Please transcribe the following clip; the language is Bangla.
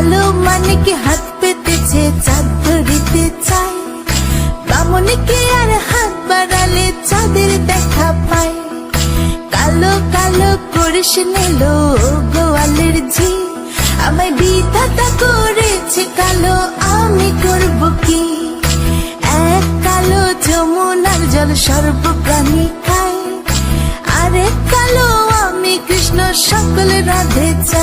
ভালো মানে কি হাত পেতেছে, চাঁদ দিতে চাই কি আর হাত বাড়ালে চাঁদের দেখা পাই কালো কালো করেছে নিলো গোয়ালের ঝি। আমায় বিধাতা করেছে কালো, আমি করব কি? এক কালো যমুনার জল সর্বপ্রাণী খায়। আরেক কালো আমি কৃষ্ণ, সকল রাধে চাই